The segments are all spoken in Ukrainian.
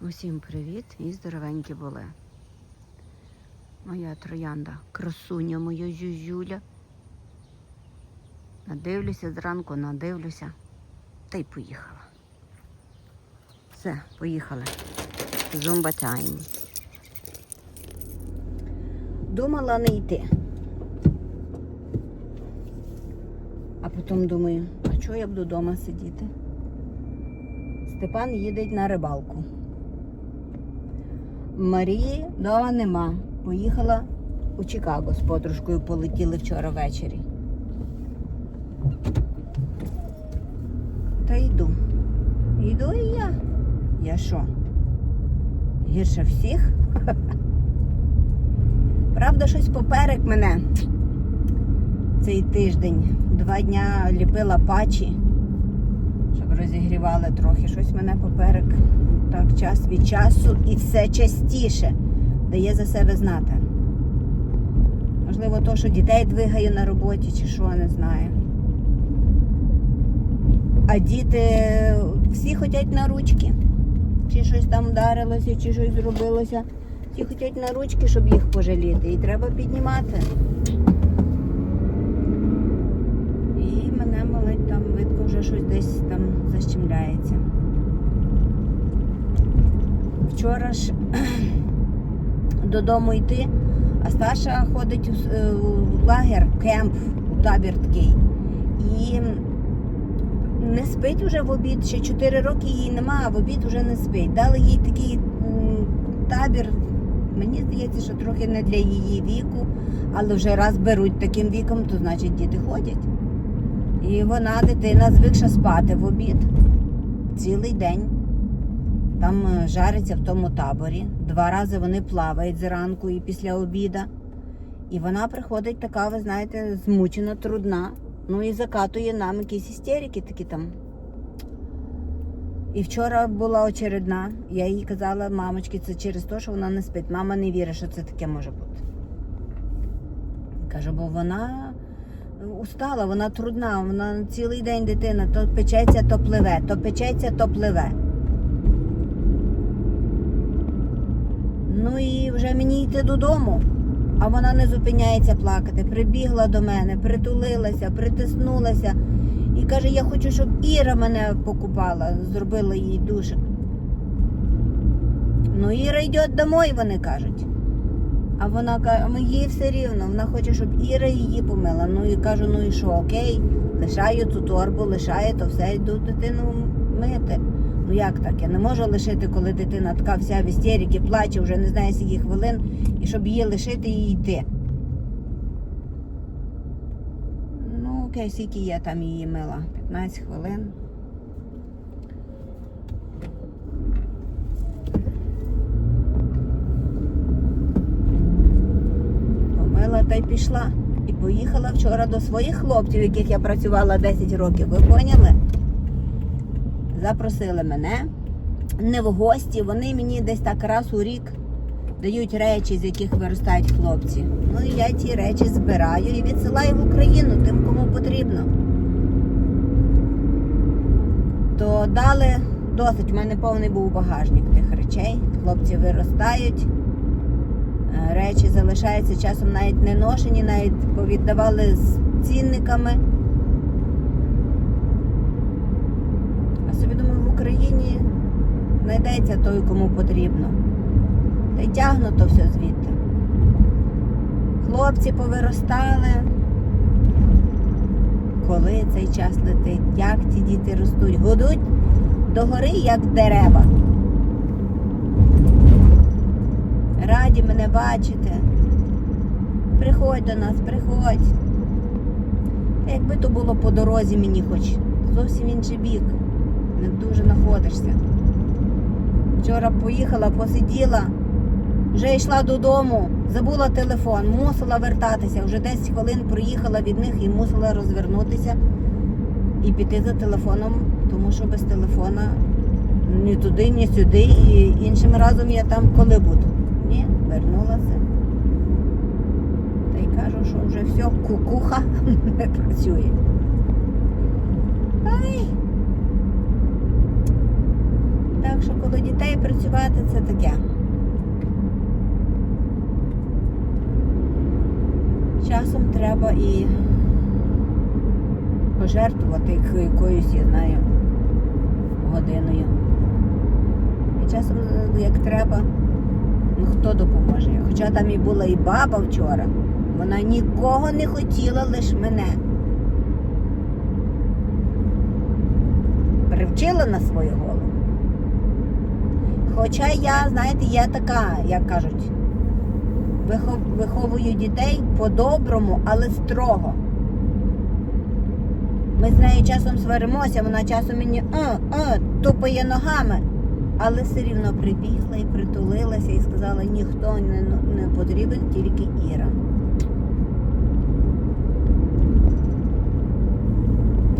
Усім привіт і здоровенькі були. Моя троянда, красуня моя зюзюля. Надивлюся зранку, надивлюся. Та й поїхала. Все, поїхали. Зумба тайм. Думала не йти. А потім думаю, а чого я буду вдома сидіти? Степан їде на рибалку. Марії вдома нема. Поїхала у Чикаго з подружкою, полетіли вчора ввечері. Та йду. Йду і я. Я що? Гірше всіх? Правда, щось поперек мене цей тиждень. Два дня ліпила пачі, щоб розігрівали трохи. Щось мене поперек так час від часу і все частіше дає за себе знати. Можливо, то, що дітей двигаю на роботі, чи що, не знаю. А діти всі хочуть на ручки. Чи щось там вдарилося, чи щось зробилося. Всі хочуть на ручки, щоб їх пожаліти. І треба піднімати. І мене болить там, видко, вже щось десь там защемляється. Вчора ж додому йти, а Сташа ходить у, е, лагер, кемп, у табір такий. І не спить уже в обід, ще 4 роки їй нема, а в обід вже не спить. Дали їй такий табір. Мені здається, що трохи не для її віку, але вже раз беруть таким віком, то значить діти ходять. І вона, дитина, звикша спати в обід цілий день. Там е, жариться в тому таборі. Два рази вони плавають зранку і після обіда. І вона приходить така, ви знаєте, змучена, трудна. Ну і закатує нам якісь істерики такі там. І вчора була очередна. Я їй казала, мамочки, це через те, що вона не спить. Мама не вірить, що це таке може бути. Кажу, бо вона устала, вона трудна, вона цілий день дитина, то печеться, то пливе, то печеться, то пливе. Ну і вже мені йти додому, а вона не зупиняється плакати. Прибігла до мене, притулилася, притиснулася і каже: Я хочу, щоб Іра мене покупала, зробила їй душик. Ну, Іра йде домой, вони кажуть. А вона каже, а їй все рівно, вона хоче, щоб Іра її помила. Ну і кажу, ну і що, окей, лишаю цю торбу, лишаю, то все йду дитину мити. Ну як так? Я не можу лишити, коли дитина така вся в істерики, плаче, вже не знає скільки хвилин, і щоб її лишити і йти. Ну, окей, скільки я там її мила? 15 хвилин. Помила та й пішла. І поїхала вчора до своїх хлопців, яких я працювала 10 років. Ви поняли? Запросили мене не в гості. Вони мені десь так раз у рік дають речі, з яких виростають хлопці. Ну і я ті речі збираю і відсилаю в Україну тим, кому потрібно. То дали досить. У мене повний був багажник тих речей. Хлопці виростають. Е, Речі залишаються часом навіть не ношені, навіть повіддавали з цінниками. А собі думаю, в Україні знайдеться той, кому потрібно. Та й тягну то все звідти. Хлопці повиростали. Коли цей час летить, як ці діти ростуть, гудуть догори, як дерева. Раді мене бачити. Приходь до нас, приходь. Якби то було по дорозі мені хоч зовсім інший бік. Не дуже знаходишся. Вчора поїхала, посиділа, вже йшла додому, забула телефон, мусила вертатися. Вже 10 хвилин проїхала від них і мусила розвернутися і піти за телефоном, тому що без телефона ні туди, ні сюди. І іншим разом я там коли буду. Ні, вернулася. Та й кажу, що вже все, кукуха не працює. Ай! Так що коли дітей працювати це таке. Часом треба і пожертвувати яко- якоюсь, я знаю, годиною. І часом, е, як треба, ну хто допоможе? Хоча там і була і баба вчора, вона нікого не хотіла, лише мене. Привчила на свою голову. Хоча я, знаєте, я така, як кажуть, вихов- виховую дітей по-доброму, але строго. Ми з нею часом сваримося, вона часом мені «а, а, тупає ногами. Але все рівно прибігла і притулилася і сказала, ніхто не, не потрібен, тільки Іра.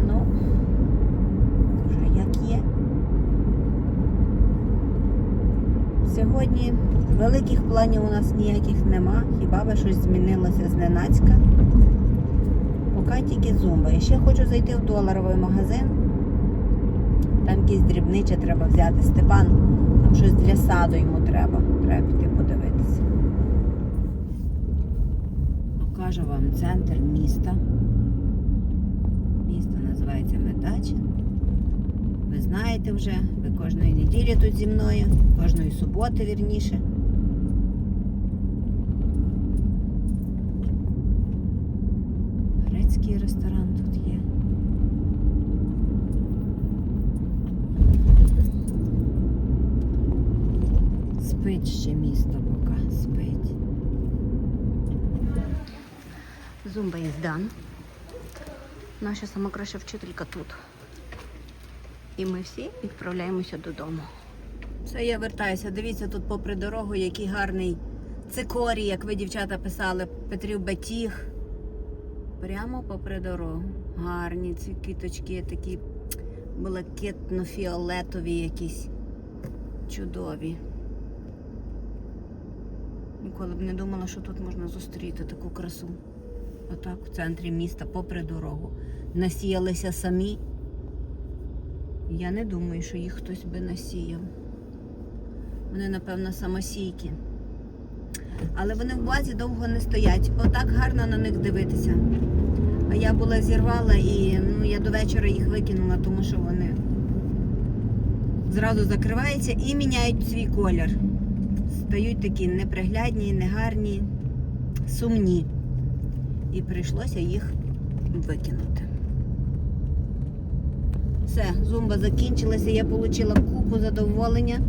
Ну, вже як є. Сьогодні великих планів у нас ніяких нема, хіба би щось змінилося зненацька. Поки тільки зумба. І ще хочу зайти в доларовий магазин. Там якісь дрібничі треба взяти. Степан, там щось для саду йому треба. Треба піти подивитися. Покажу вам центр міста. Місто називається Медачин. Ви знаєте вже, ви кожної неділі тут зі мною, кожної суботи вірніше. Грецький ресторан тут є. Спить ще місто поки, спить. Зумба здан. Наша сама вчителька тут. І ми всі відправляємося додому. Все, я вертаюся. Дивіться, тут попри дорогу, який гарний цикорій, як ви дівчата писали, Петрів Батіг. Прямо попри дорогу. Гарні ці квіточки, такі блакитно-фіолетові якісь. Чудові. Ніколи б не думала, що тут можна зустріти таку красу. Отак, в центрі міста, попри дорогу. Насіялися самі. Я не думаю, що їх хтось би насіяв. Вони, напевно, самосійки. Але вони в базі довго не стоять. Отак гарно на них дивитися. А я була зірвала і ну, я до вечора їх викинула, тому що вони зразу закриваються і міняють свій колір. Стають такі неприглядні, негарні, сумні. І прийшлося їх викинути. Все, зумба закінчилася, я отримала купу задоволення.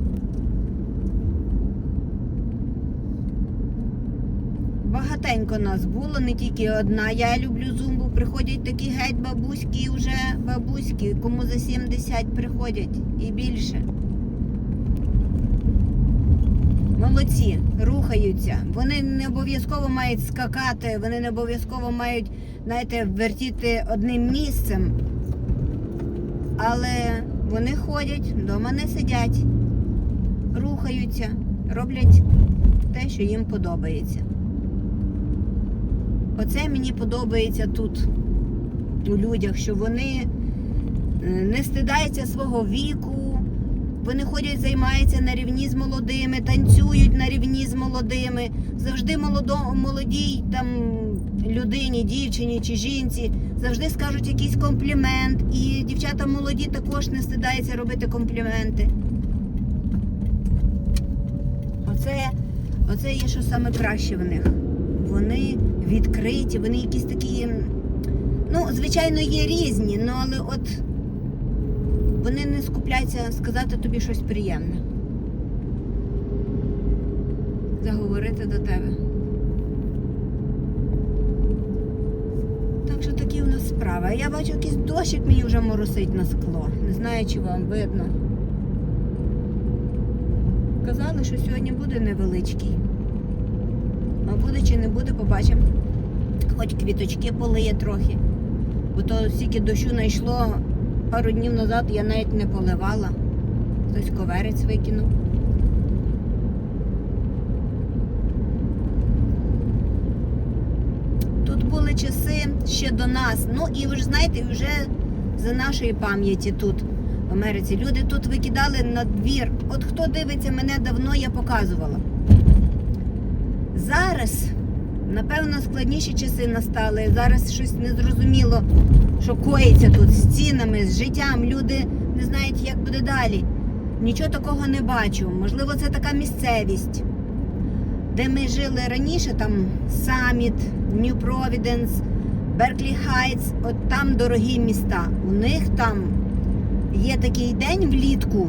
Багатенько нас було, не тільки одна. Я люблю зумбу. Приходять такі геть бабуські, вже бабуські, кому за 70 приходять і більше. Молодці, рухаються. Вони не обов'язково мають скакати, вони не обов'язково мають, знаєте, вертіти одним місцем. Але вони ходять, вдома не сидять, рухаються, роблять те, що їм подобається. Оце мені подобається тут у людях, що вони е, не стидаються свого віку, вони ходять, займаються на рівні з молодими, танцюють на рівні з молодими. Завжди молодо, молодій там людині, дівчині чи жінці завжди скажуть якийсь комплімент. І дівчата молоді також не стидаються робити компліменти. Оце, оце є що саме краще в них. Вони відкриті, вони якісь такі. Ну, звичайно, є різні, ну але от вони не скупляться сказати тобі щось приємне. Заговорити до тебе. Так що такі у нас справи. Я бачу, якийсь дощик мені вже моросить на скло. Не знаю, чи вам видно. Казали, що сьогодні буде невеличкий. А буде чи не буде, побачимо. Хоч квіточки полиє трохи. Бо то стільки дощу знайшло пару днів назад, я навіть не поливала. Хтось коверець викинув. Тут були часи ще до нас. Ну і ви ж знаєте, вже за нашої пам'яті тут. в Америці. Люди тут викидали на двір. От хто дивиться мене давно, я показувала. Зараз, напевно, складніші часи настали. Зараз щось незрозуміло, що коїться тут з цінами, з життям. Люди не знають, як буде далі. Нічого такого не бачу. Можливо, це така місцевість, де ми жили раніше, там Саміт, Нью Провіденс, Берклі Хайтс, от там дорогі міста. У них там є такий день влітку,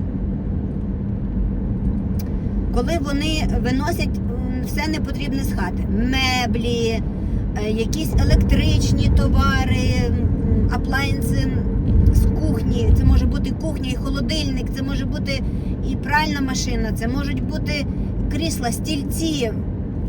коли вони виносять все непотрібне з хати. Меблі, е, якісь електричні товари, м, аплайнси з кухні. Це може бути кухня і холодильник, це може бути і пральна машина, це можуть бути крісла, стільці.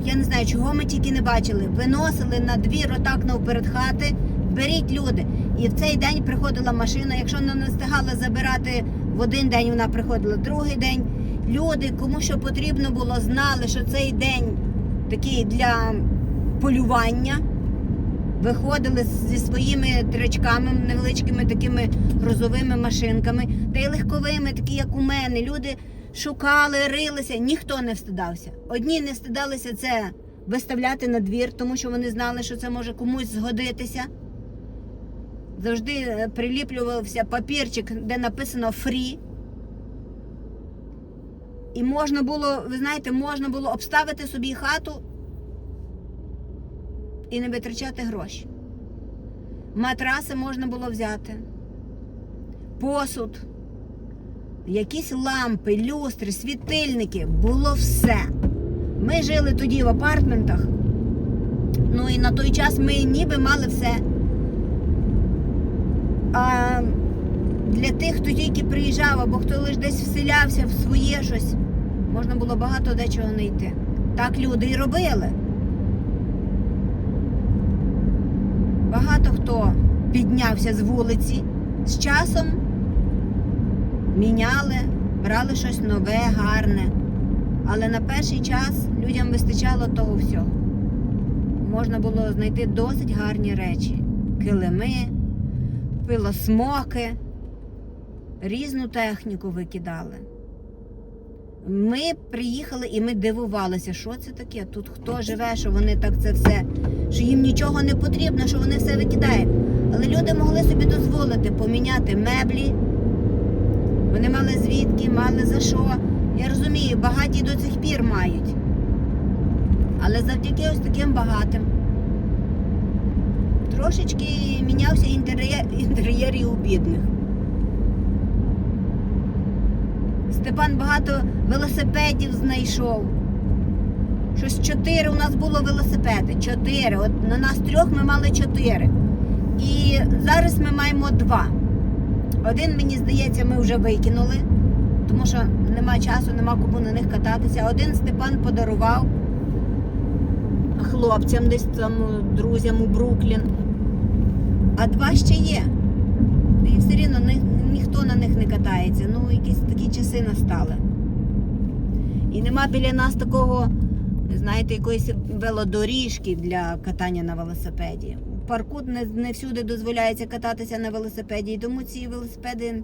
Я не знаю, чого ми тільки не бачили. Виносили на двір отак навперед хати. Беріть люди. І в цей день приходила машина. Якщо вона не встигала забирати в один день, вона приходила другий день. Люди, кому що потрібно було, знали, що цей день такий для полювання. Виходили зі своїми тричками, невеличкими такими грузовими машинками, та й легковими, такі як у мене. Люди шукали, рилися, ніхто не встидався. Одні не встидалися це виставляти на двір, тому що вони знали, що це може комусь згодитися. Завжди е, приліплювався папірчик, де написано фрі. І можна було, ви знаєте, можна було обставити собі хату і не витрачати гроші. Матраси можна було взяти, посуд, якісь лампи, люстри, світильники було все. Ми жили тоді в апартментах. Ну і на той час ми ніби мали все. А для тих, хто тільки приїжджав або хто лише десь вселявся в своє щось, можна було багато дечого знайти. Так люди і робили. Багато хто піднявся з вулиці, з часом міняли, брали щось нове, гарне. Але на перший час людям вистачало того всього. Можна було знайти досить гарні речі: килими, пилосмоки, різну техніку викидали. Ми приїхали і ми дивувалися, що це таке. Тут хто живе, що вони так це все, що їм нічого не потрібно, що вони все викидають. Але люди могли собі дозволити поміняти меблі. Вони мали звідки, мали за що. Я розумію, багаті до цих пір мають. Але завдяки ось таким багатим. Трошечки мінявся інтер'єр, інтер'єр і у бідних. Степан багато велосипедів знайшов. Щось чотири у нас було велосипеди. Чотири. От на нас трьох ми мали чотири. І зараз ми маємо два. Один, мені здається, ми вже викинули, тому що нема часу, нема кому на них кататися. Один Степан подарував хлопцям десь там, друзям у Бруклін. А два ще є. І все рівно ні, ніхто на них не катається. Ну, якісь такі часи настали. І нема біля нас такого, знаєте, якоїсь велодоріжки для катання на велосипеді. У парку не, не всюди дозволяється кататися на велосипеді, і тому ці велосипеди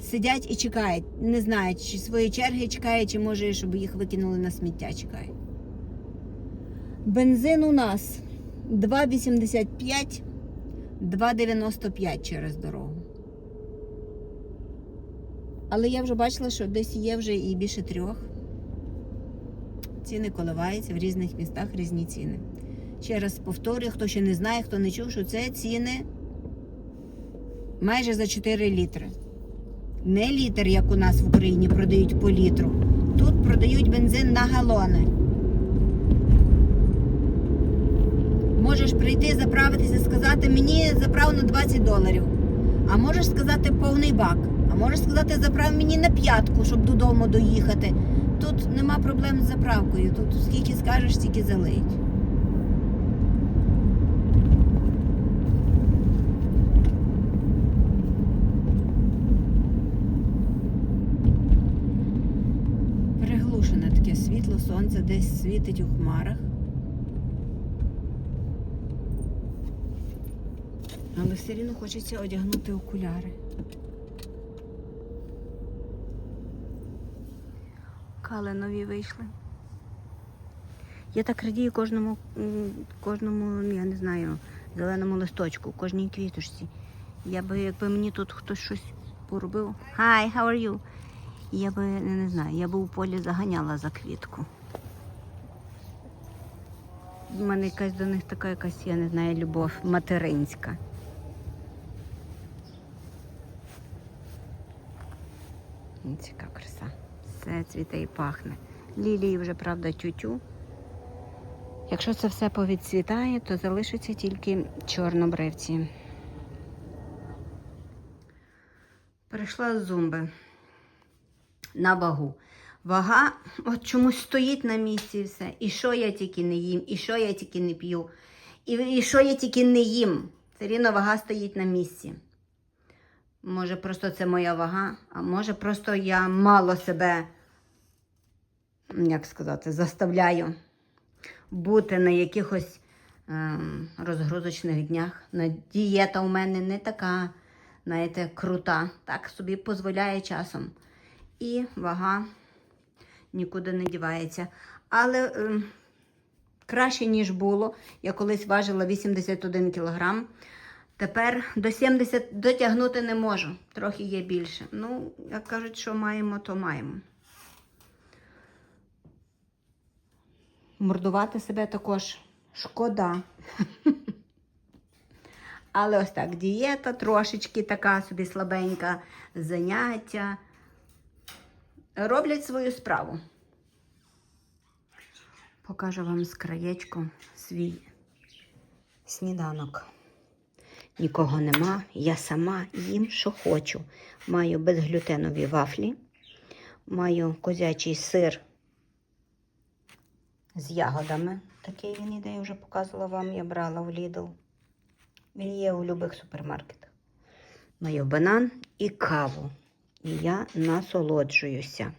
сидять і чекають. Не знають, чи своєї черги чекають, чи може, щоб їх викинули на сміття чекають. Бензин у нас 2,85, 2,95 через дорогу. Але я вже бачила, що десь є вже і більше трьох. Ціни коливаються в різних містах різні ціни. Ще раз повторюю, хто ще не знає, хто не чув, що це ціни майже за 4 літри. Не літр, як у нас в Україні продають по літру. Тут продають бензин на галони. Можеш прийти, заправитися, сказати, мені заправ на 20 доларів. А можеш сказати повний бак. Можеш сказати, заправ мені на п'ятку, щоб додому доїхати. Тут нема проблем з заправкою. Тут скільки скажеш, стільки залиють. Приглушене таке світло, сонце десь світить у хмарах. Але все рівно хочеться одягнути окуляри. Калинові вийшли. Я так радію кожному, кожному, я не знаю, зеленому листочку, кожній квіточці. Я би, якби мені тут хтось щось поробив. Hi, how are you? Я би, не, знаю, я би у полі заганяла за квітку. У мене якась до них така якась, я не знаю, любов материнська. Яка краса. Все цвіте і пахне. Лілії вже, правда, тютю. Якщо це все повідцвітає, то залишаться тільки чорнобривці. Перейшла з зумби на вагу. Вага от чомусь стоїть на місці все. І що я тільки не їм, і що я тільки не п'ю, і, і що я тільки не їм. Все рівно вага стоїть на місці. Може, просто це моя вага, а може, просто я мало себе, як сказати, заставляю бути на якихось ем, розгрузочних днях. Дієта у мене не така, знаєте, крута. Так собі дозволяє часом. І вага нікуди не дівається. Але ем, краще, ніж було. Я колись важила 81 кілограм. Тепер до 70 дотягнути не можу. Трохи є більше. Ну, як кажуть, що маємо, то маємо. Мордувати себе також шкода. Але ось так, дієта трошечки така собі слабенька, заняття. Роблять свою справу. Покажу вам з краєчку свій сніданок. Нікого нема, я сама їм, що хочу. Маю безглютенові вафлі, маю козячий сир з ягодами. Такий він іде, я вже показувала вам, я брала в Lidl. Він є у будь-яких супермаркетах. Маю банан і каву. І я насолоджуюся.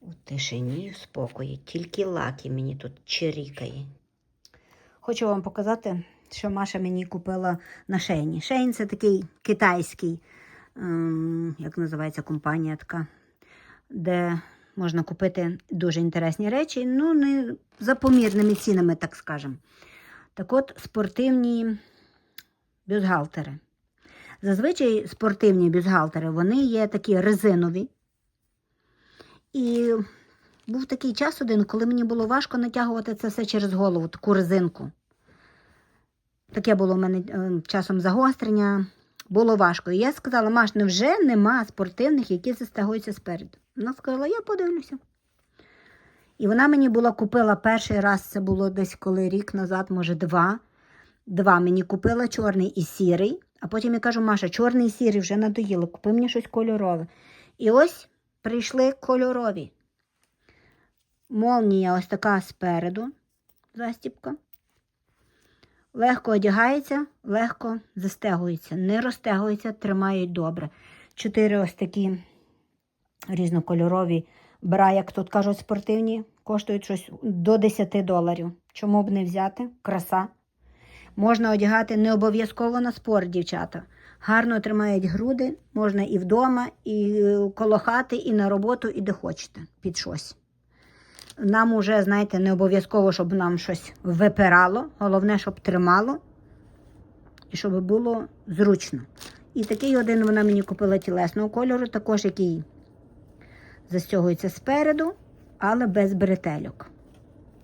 У тишині, в спокої. Тільки лаки мені тут чирікає. Хочу вам показати, що Маша мені купила на Шейні. Шейн це такий китайський, ем, як називається компанія така, де можна купити дуже інтересні речі, ну, не за помірними цінами, так скажемо. Так от, спортивні бюстгальтери. Зазвичай спортивні бюстгальтери, вони є такі резинові. І був такий час один, коли мені було важко натягувати це все через голову, таку резинку. Таке було в мене е, часом загострення, було важко. І я сказала, Маш, невже нема спортивних, які застягуються спереду? Вона сказала, я подивлюся. І вона мені була купила перший раз, це було десь коли рік назад, може два. Два мені купила чорний і сірий. А потім я кажу, Маша, чорний і сірий вже надоїло, купи мені щось кольорове. І ось прийшли кольорові. Молнія ось така спереду, застіпка. Легко одягається, легко застегується, не розтягується, тримають добре. Чотири ось такі різнокольорові бра, як тут кажуть, спортивні, коштують щось до 10 доларів. Чому б не взяти? Краса. Можна одягати не обов'язково на спорт, дівчата. Гарно тримають груди, можна і вдома, і коло хати, і на роботу, і де хочете, під щось. Нам уже, знаєте, не обов'язково, щоб нам щось випирало. Головне, щоб тримало і щоб було зручно. І такий один вона мені купила тілесного кольору, також який застягується спереду, але без бретельок.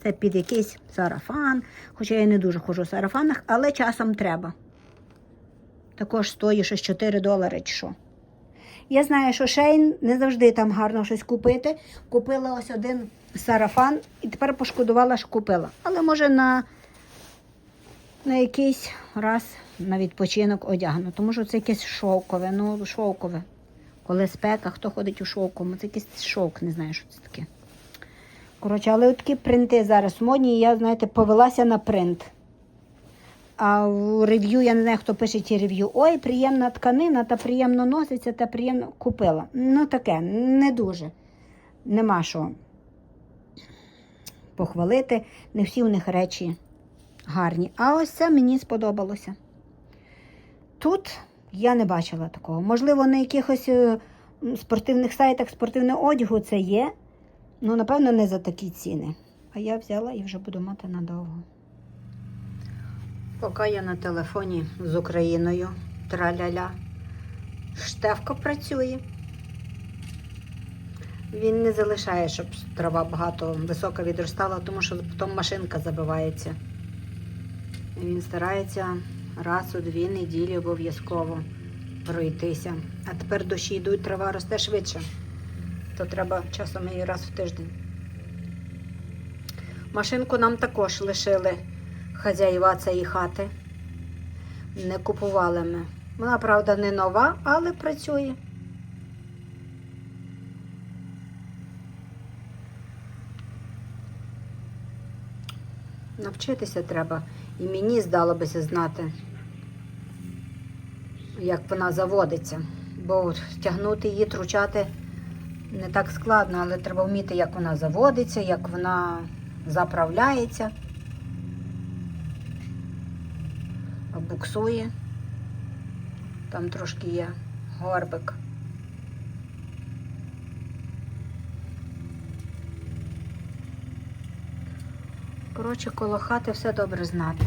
Це під якийсь сарафан, хоча я не дуже ходжу в сарафанах, але часом треба. Також стоїть щось 4 долари чи що. Я знаю, що Шейн не завжди там гарно щось купити. Купила ось один сарафан і тепер пошкодувала, що купила. Але може на, на якийсь раз на відпочинок одягну, тому що це якесь шовкове, ну шовкове. Коли спека, хто ходить у шовкому, це якийсь шовк, не знаю, що це таке. Коротше, але такі принти зараз модні, і я, знаєте, повелася на принт. А в рев'ю, я не знаю, хто пише ті рев'ю. Ой, приємна тканина, та приємно носиться, та приємно купила. Ну таке, не дуже. Нема що похвалити. Не всі у них речі гарні. А ось це мені сподобалося. Тут я не бачила такого. Можливо, на якихось е, спортивних сайтах спортивного одягу це є. Ну, напевно, не за такі ціни. А я взяла і вже буду мати надовго. Поки я на телефоні з Україною, траля-ля, штефко працює. Він не залишає, щоб трава багато висока відростала, тому що потім машинка забивається. Він старається раз у дві неділі обов'язково пройтися. А тепер дощі йдуть, трава росте швидше. То треба часом і раз в тиждень. Машинку нам також лишили хазяїва цієї хати. Не купували ми. Вона, правда, не нова, але працює. Навчитися треба. І мені здалося знати, як вона заводиться. Бо тягнути її, тручати не так складно, але треба вміти, як вона заводиться, як вона заправляється, буксує. Там трошки є горбик. Коротше, коло хати все добре знати.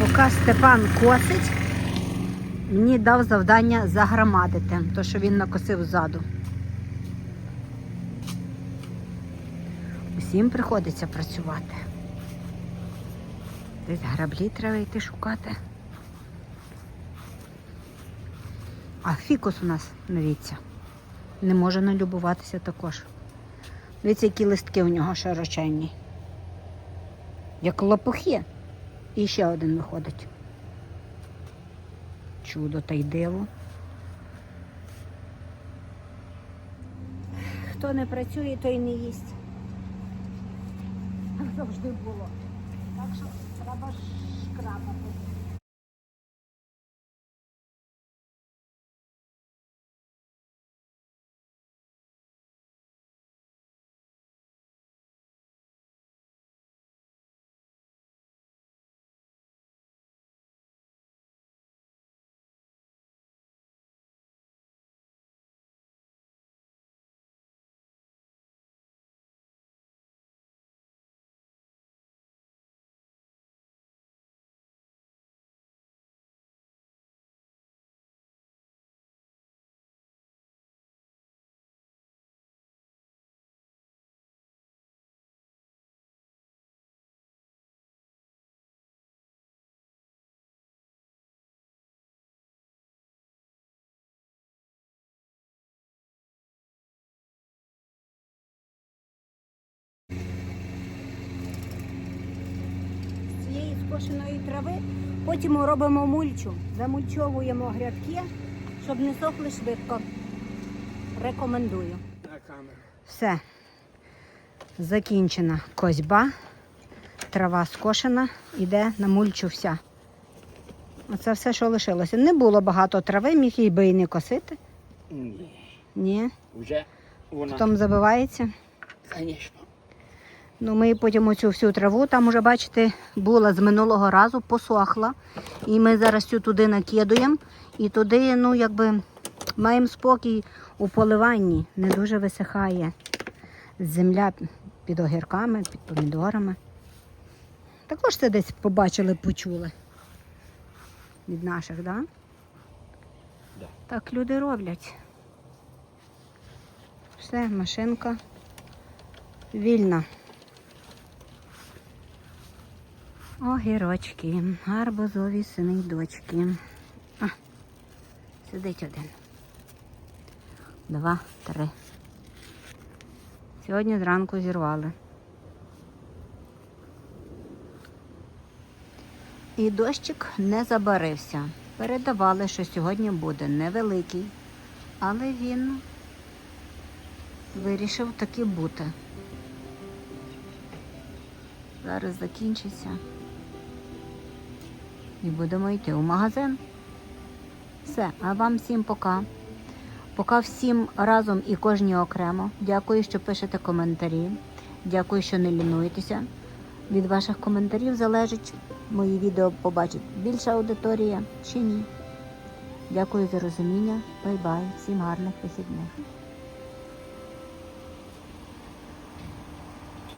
Поки Степан косить, мені дав завдання загромадити, то що він накосив ззаду. Усім приходиться працювати. Десь граблі треба йти шукати. А фікус у нас, дивіться, не може налюбуватися також. Дивіться, які листки у нього широченні. Як лопухи. І ще один виходить. Чудо та й диво. Хто не працює, той не їсть. Так завжди було. Так що треба шкрабати. Цієї скошеної трави. Потім ми робимо мульчу. Замульчовуємо грядки, щоб не сохли швидко. Рекомендую. Все. Закінчена козьба. Трава скошена, іде на мульчу вся. Оце все, що лишилося. Не було багато трави, міг їй би і не косити. Ні. Ні. Вже вона, Потім забивається. звісно. Ну, ми потім оцю всю траву, там уже, бачите, була з минулого разу, посохла. І ми зараз цю туди накидуємо. І туди, ну, якби маємо спокій у поливанні. Не дуже висихає земля під огірками, під помідорами. Також це десь побачили, почули від наших, так? Да? Да. Так люди роблять. Все, машинка вільна. Огірочки, гарбузові сини й дочки. А, сидить один. Два, три. Сьогодні зранку зірвали. І дощик не забарився. Передавали, що сьогодні буде невеликий, але він вирішив таки бути. Зараз закінчиться. І будемо йти у магазин. Все, а вам всім пока. Пока всім разом і кожній окремо. Дякую, що пишете коментарі. Дякую, що не лінуєтеся. Від ваших коментарів залежить, мої відео побачить більша аудиторія чи ні. Дякую за розуміння. Бай-бай. Всім гарних вихідних.